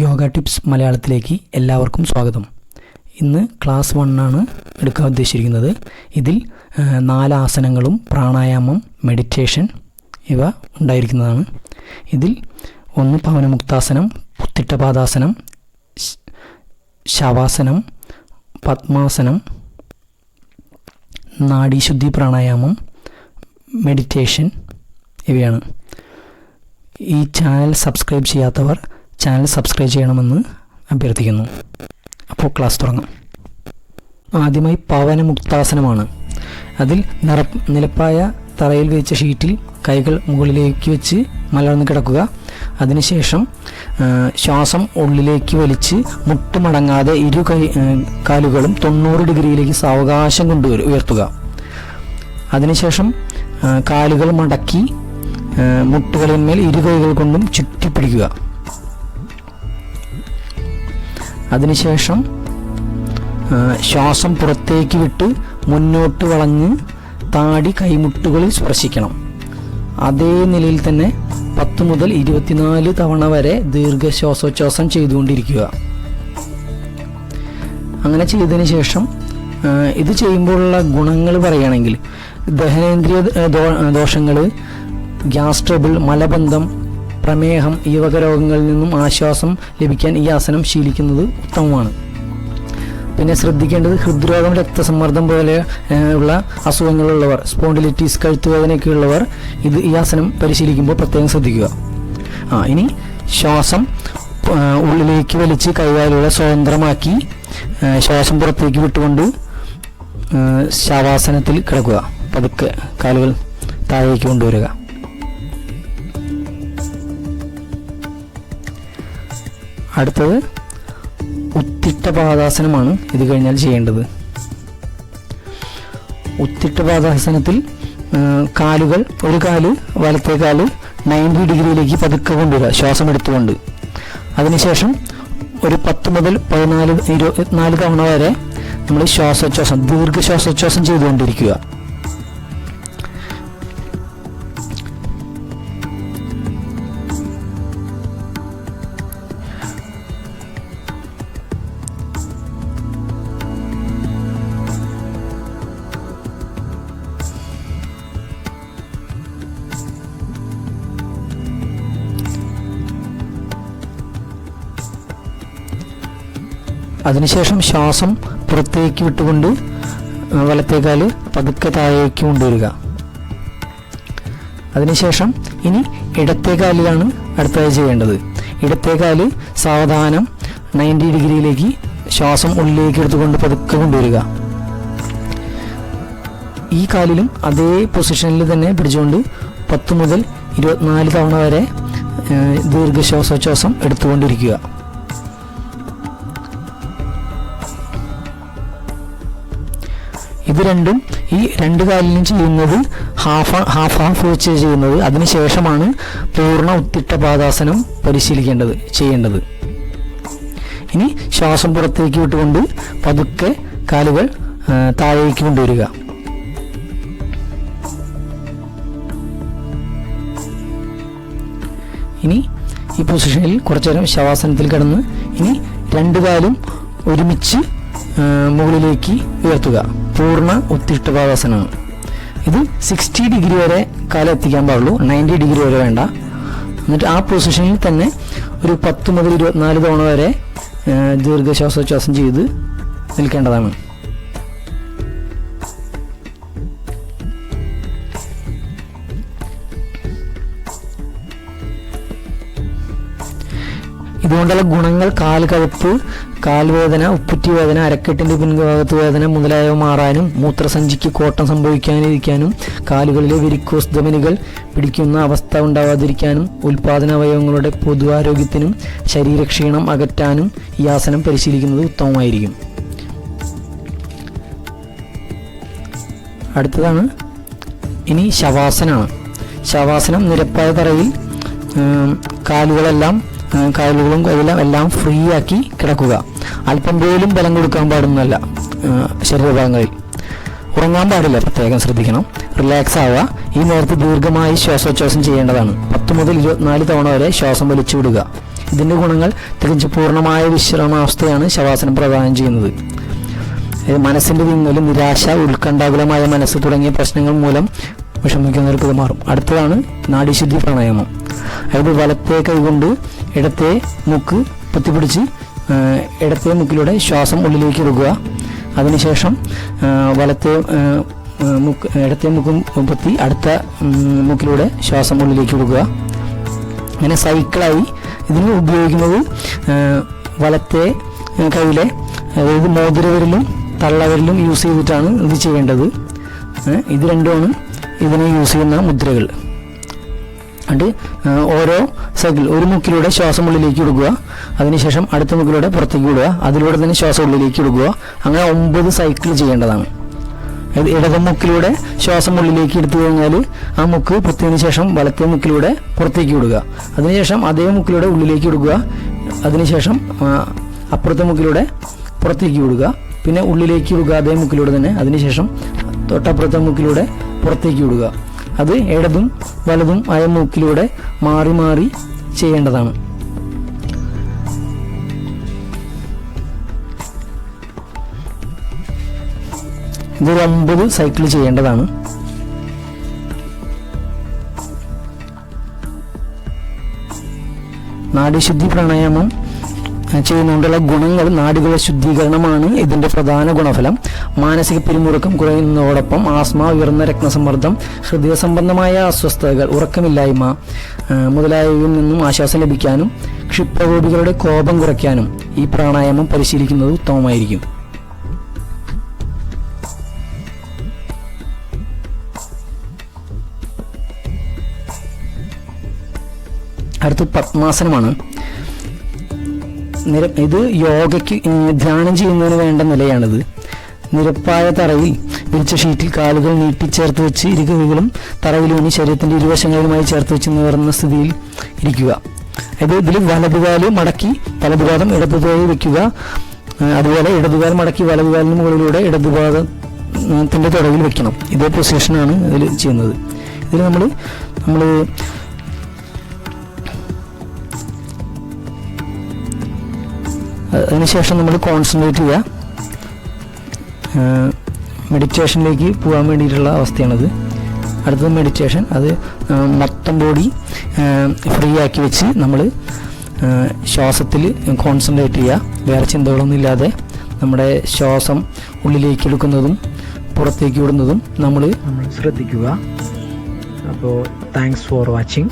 Yoga tips മലയാളത്തിലേക്ക് എല്ലാവർക്കും സ്വാഗതം. ഇന്ന് ക്ലാസ് വണ്ണാണ് എടുക്കാൻ ഉദ്ദേശിച്ചിരിക്കുന്നത്. ഇതിൽ നാല് ആസനങ്ങളും പ്രാണായാമം മെഡിറ്റേഷൻ ഇവ ഉണ്ടായിരിക്കുന്നതാണ്. ഇതിൽ ഒന്ന് പവനമുക്താസനം പുത്തിട്ടപാദാസനം ശവാസനം പത്മാസനം നാഡീശുദ്ധി പ്രാണായാമം മെഡിറ്റേഷൻ ഇവയാണ്. ഈ ചാനൽ സബ്സ്ക്രൈബ് ചെയ്യാത്തവർ ചാനൽ സബ്സ്ക്രൈബ് ചെയ്യണമെന്ന് അഭ്യർത്ഥിക്കുന്നു. അപ്പോൾ ക്ലാസ് തുടങ്ങാം. ആദ്യമായി പവനമുക്താസനമാണ് അതിൽ നിറ നിലപ്പായ തറയിൽ വെച്ച ഷീറ്റിൽ കൈകൾ മുകളിലേക്ക് വെച്ച് മലർന്ന് കിടക്കുക. അതിനുശേഷം ശ്വാസം ഉള്ളിലേക്ക് വലിച്ച് മുട്ടുമടങ്ങാതെ ഇരു കൈ കാലുകളും തൊണ്ണൂറ് ഡിഗ്രിയിലേക്ക് സാവകാശം കൊണ്ട് ഉയർത്തുക. അതിനുശേഷം കാലുകൾ മടക്കി മുട്ടുകളിന്മേൽ ഇരു കൈകൾ കൊണ്ടും ചുറ്റിപ്പിടിക്കുക. അതിനുശേഷം ശ്വാസം പുറത്തേക്ക് വിട്ട് മുന്നോട്ട് വളഞ്ഞ് താടി കൈമുട്ടുകളിൽ സ്പർശിക്കണം. അതേ നിലയിൽ തന്നെ പത്ത് മുതൽ ഇരുപത്തിനാല് തവണ വരെ ദീർഘശ്വാസോച്ഛ്വാസം ചെയ്തുകൊണ്ടിരിക്കുക. അങ്ങനെ ചെയ്തതിന് ശേഷം ഇത് ചെയ്യുമ്പോഴുള്ള ഗുണങ്ങൾ പറയുകയാണെങ്കിൽ ദഹനേന്ദ്രിയ ദോഷങ്ങൾ ഗ്യാസ് ട്രബിൾ മലബന്ധം പ്രമേഹം ഈ വക രോഗങ്ങളിൽ നിന്നും ആശ്വാസം ലഭിക്കാൻ ഈ ആസനം ശീലിക്കുന്നത് ഉത്തമമാണ്. പിന്നെ ശ്രദ്ധിക്കേണ്ടത് ഹൃദ്രോഗം രക്തസമ്മർദ്ദം പോലെ ഉള്ള അസുഖങ്ങളുള്ളവർ സ്പോണ്ടിലിറ്റീസ് കഴുത്തുവേദനയൊക്കെ ഉള്ളവർ ഇത് ഈ ആസനം പരിശീലിക്കുമ്പോൾ പ്രത്യേകം ശ്രദ്ധിക്കുക. ആ ഇനി ശ്വാസം ഉള്ളിലേക്ക് വലിച്ച് കൈകാലുകളെ സ്വതന്ത്രമാക്കി ശ്വാസം പുറത്തേക്ക് വിട്ടുകൊണ്ട് ശവാസനത്തിൽ കിടക്കുക. പതുക്കെ കാലുകൾ താഴേക്ക് കൊണ്ടുവരിക. അടുത്തത് ഉത്തിട്ട പാദാസനമാണ് ഇത് കഴിഞ്ഞാൽ ചെയ്യേണ്ടത്. ഉത്തിട്ട പാദാസനത്തിൽ കാലുകൾ ഒരു കാൽ വലത്തെ കാൽ നയന്റി ഡിഗ്രിയിലേക്ക് പതുക്കെ കൊണ്ടുവരിക ശ്വാസം എടുത്തുകൊണ്ട്. അതിനുശേഷം ഒരു പത്ത് മുതൽ പതിനാല് ഇരുപത്തിനാല് തവണ വരെ നമ്മൾ ശ്വാസോച്ഛ്വാസം ദീർഘശ്വാസോച്ഛ്വാസം ചെയ്തുകൊണ്ടിരിക്കുക. അതിനുശേഷം ശ്വാസം പുറത്തേക്ക് വിട്ടുകൊണ്ട് വലത്തേക്കാൽ പതുക്കെ താഴേക്ക് കൊണ്ടുവരിക. അതിനുശേഷം ഇനി ഇടത്തേക്കാലിലാണ് അടുത്തതായി ചെയ്യേണ്ടത്. ഇടത്തേക്കാൽ സാവധാനം നയന്റി ഡിഗ്രിയിലേക്ക് ശ്വാസം ഉള്ളിലേക്ക് എടുത്തുകൊണ്ട് പതുക്കെ കൊണ്ടുവരിക. ഈ കാലിലും അതേ പൊസിഷനിൽ തന്നെ പിടിച്ചുകൊണ്ട് പത്ത് മുതൽ ഇരുപത്തിനാല് തവണ വരെ ദീർഘശ്വാസോച്ഛ്വാസം എടുത്തുകൊണ്ടിരിക്കുക. ഇത് രണ്ടും ഈ രണ്ട് കാലിലും ചെയ്യുന്നത് ഹാഫ് ഹാഫ് ഹാഫ് വെച്ച് ചെയ്യുന്നത്. അതിനുശേഷമാണ് പൂർണ ഉത്തിട്ട പാദാസനം പരിശീലിക്കേണ്ടത് ചെയ്യേണ്ടത്. ഇനി ശ്വാസം പുറത്തേക്ക് വിട്ടുകൊണ്ട് പതുക്കെ കാലുകൾ താഴേക്ക് കൊണ്ടുവരിക. ഇനി ഈ പൊസിഷനിൽ കുറച്ചു നേരം ശവാസനത്തിൽ കിടന്ന് ഇനി രണ്ട് കാലും ഒരുമിച്ച് മുകളിലേക്ക് ഉയർത്തുക. പൂർണ ഉത്തിഷ്ടപാദാസനമാണ് ഇത് സിക്സ്റ്റി ഡിഗ്രി വരെ കാലം എത്തിക്കാൻ പാടുള്ളൂ. നയന്റി ഡിഗ്രി വരെ വേണ്ട. എന്നിട്ട് ആ പൊസിഷനിൽ തന്നെ ഒരു പത്ത് മുതൽ ഇരുപത്തിനാല് തവണ വരെ ദീർഘശ്വാസോച്ഛ്വാസം ചെയ്ത് നിൽക്കേണ്ടതാണ്. ഇതുകൊണ്ടുള്ള ഗുണങ്ങൾ കാൽ കഴുപ്പ് കാൽവേദന ഉപ്പുറ്റി വേദന അരക്കെട്ടിന്റെ പിൻഭാഗത്ത് വേദന മുതലായവ മാറാനും മൂത്രസഞ്ചിക്ക് കോട്ടം സംഭവിക്കാനിരിക്കാനും കാലുകളിലെ വെരിക്കോസ് ധമനികൾ പിടിക്കുന്ന അവസ്ഥ ഉണ്ടാവാതിരിക്കാനും ഉൽപാദന അവയവങ്ങളുടെ പൊതുവാരോഗ്യത്തിനും ശരീരക്ഷീണം അകറ്റാനും ഈ ആസനം പരിശീലിക്കുന്നത് ഉത്തമമായിരിക്കും. അടുത്തതാണ്. ഇനി ശവാസനമാണ് ശവാസനം നിരപ്പായ തറയിൽ കാലുകളെല്ലാം ഉം, അതെല്ലാം എല്ലാം ഫ്രീ ആക്കി കിടക്കുക. അല്പം പോലും ബലം കൊടുക്കാൻ പാടുന്നതല്ല ശരീരഭാഗങ്ങളിൽ. ഉറങ്ങാൻ പാടില്ല പ്രത്യേകം ശ്രദ്ധിക്കണം. റിലാക്സ് ആവുക. ഈ നേരത്ത് ദീർഘമായി ശ്വാസോച്ഛ്വാസം ചെയ്യേണ്ടതാണ്. പത്ത് മുതൽ ഇരുപത്തിനാല് തവണ വരെ ശ്വാസം വലിച്ചു വിടുക. ഇതിന്റെ ഗുണങ്ങൾ തികച്ചു പൂർണമായ വിശ്രമാവസ്ഥയാണ് ശവാസനം പ്രദാനം ചെയ്യുന്നത്. ഇത് മനസ്സിന്റെ വിങ്ങലും നിരാശ ഉത്കണ്ഠാകുലമായ മനസ്സ് തുടങ്ങിയ പ്രശ്നങ്ങൾ മൂലം വിഷമിക്കുന്നവർക്ക് ഇത് മാറും. അടുത്തതാണ് നാഡീശുദ്ധി പ്രാണായാമം. അതായത് വലത്തെ കൈകൊണ്ട് ഇടത്തെ മുക്ക് പൊത്തിപ്പിടിച്ച് ഇടത്തെ മുക്കിലൂടെ ശ്വാസം ഉള്ളിലേക്ക് എടുക്കുക അതിനുശേഷം വലത്തെ മുക്ക് ഇടത്തെ മുക്കും പൊത്തി അടുത്ത മുക്കിലൂടെ ശ്വാസം ഉള്ളിലേക്ക് എടുക്കുക അങ്ങനെ സൈക്കിളായി ഇതിന് ഉപയോഗിക്കുന്നത് വലത്തെ കയ്യിലെ അതായത് മോതിരവിരലും തള്ളവിരലും യൂസ് ചെയ്തിട്ടാണ് ഇത് ചെയ്യേണ്ടത്. ഇത് രണ്ടുമാണ് ഇതിന് യൂസ് ചെയ്യുന്ന മുദ്രകൾ. അത് ഓരോ സൈക്കിൾ ഒരു മുക്കിലൂടെ ശ്വാസം ഉള്ളിലേക്ക് എടുക്കുക അതിനുശേഷം അടുത്ത മുക്കിലൂടെ പുറത്തേക്ക് വിടുക അതിലൂടെ തന്നെ ശ്വാസം ഉള്ളിലേക്ക് എടുക്കുക അങ്ങനെ ഒമ്പത് സൈക്കിൾ ചെയ്യേണ്ടതാണ്. ഇടത് മുക്കിലൂടെ ശ്വാസം ഉള്ളിലേക്ക് എടുത്തു കഴിഞ്ഞാൽ ആ മുക്ക് പൊത്തിയതിനു ശേഷം വലത്തെ മുക്കിലൂടെ പുറത്തേക്ക് വിടുക. അതിനുശേഷം അതേ മുക്കിലൂടെ ഉള്ളിലേക്ക് എടുക്കുക അതിനുശേഷം അപ്പുറത്തെ മുക്കിലൂടെ പുറത്തേക്ക് വിടുക. പിന്നെ ഉള്ളിലേക്ക് വിടുക അതേ മുക്കിലൂടെ തന്നെ. അതിനുശേഷം തൊട്ടപ്പുറത്തെ മുക്കിലൂടെ പുറത്തേക്ക് വിടുക. അത് ഇടതും വലതും ആയ മൂക്കിലൂടെ മാറി മാറി ചെയ്യേണ്ടതാണ്. ഇതൊരു ഒമ്പത് സൈക്കിൾ ചെയ്യേണ്ടതാണ്. നാഡീശുദ്ധി പ്രാണായാമം ചെയ്യുന്നതുകൊണ്ടുള്ള ഗുണങ്ങൾ നാടുകളുടെ ശുദ്ധീകരണമാണ് ഇതിന്റെ പ്രധാന ഗുണഫലം. മാനസിക പിരിമുറുക്കം കുറയുന്നതോടൊപ്പം ആസ്മ ഉയർന്ന രക്തസമ്മർദ്ദം ഹൃദയ സംബന്ധമായ അസ്വസ്ഥതകൾ ഉറക്കമില്ലായ്മ മുതലായവയിൽ നിന്നും ആശ്വാസം ലഭിക്കാനും ക്ഷിപ്രകോപികളുടെ കോപം കുറയ്ക്കാനും ഈ പ്രാണായാമം പരിശീലിക്കുന്നത് ഉത്തമമായിരിക്കും. അടുത്ത് പത്മാസനമാണ്. നിര ഇത് യോഗയ്ക്ക് ധ്യാനം ചെയ്യുന്നതിന് വേണ്ട നിലയാണിത്. നിരപ്പായ തറയിൽ വിരിച്ച ഷീറ്റിൽ കാലുകൾ നീട്ടിച്ചേർത്ത് വെച്ച് തറയിൽ തറയിലൂന്നി ശരീരത്തിന്റെ ഇരുവശങ്ങളിലുമായി ചേർത്ത് വെച്ച് നിവർന്ന സ്ഥിതിയിൽ ഇരിക്കുക. അത് ഇതിൽ വലതുകാൽ മടക്കി വലതുപാദം ഇടതുകാലിൽ വെക്കുക അതുപോലെ ഇടതുകാൽ മടക്കി വലതുകാലിന് മുകളിലൂടെ ഇടതുപാദത്തിന്റെ തുടയിൽ വെക്കണം ഇതേ പൊസിഷനാണ് ഇതിൽ ചെയ്യുന്നത്. ഇതിൽ നമ്മൾ നമ്മൾ അതിനുശേഷം നമ്മൾ കോൺസെൻട്രേറ്റ് ചെയ്യുക. മെഡിറ്റേഷനിലേക്ക് പോകാൻ വേണ്ടിയിട്ടുള്ള അവസ്ഥയാണത്. അടുത്തത് മെഡിറ്റേഷൻ അത് മൊത്തം ബോഡി ഫ്രീ ആക്കി വെച്ച് നമ്മൾ ശ്വാസത്തിൽ കോൺസെൻട്രേറ്റ് ചെയ്യുക. വേറെ ചിന്തകളൊന്നും ഇല്ലാതെ നമ്മുടെ ശ്വാസം ഉള്ളിലേക്ക് എടുക്കുന്നതും പുറത്തേക്ക് വിടുന്നതും നമ്മൾ നമ്മൾ ശ്രദ്ധിക്കുക. അപ്പോൾ താങ്ക്സ് ഫോർ വാച്ചിങ്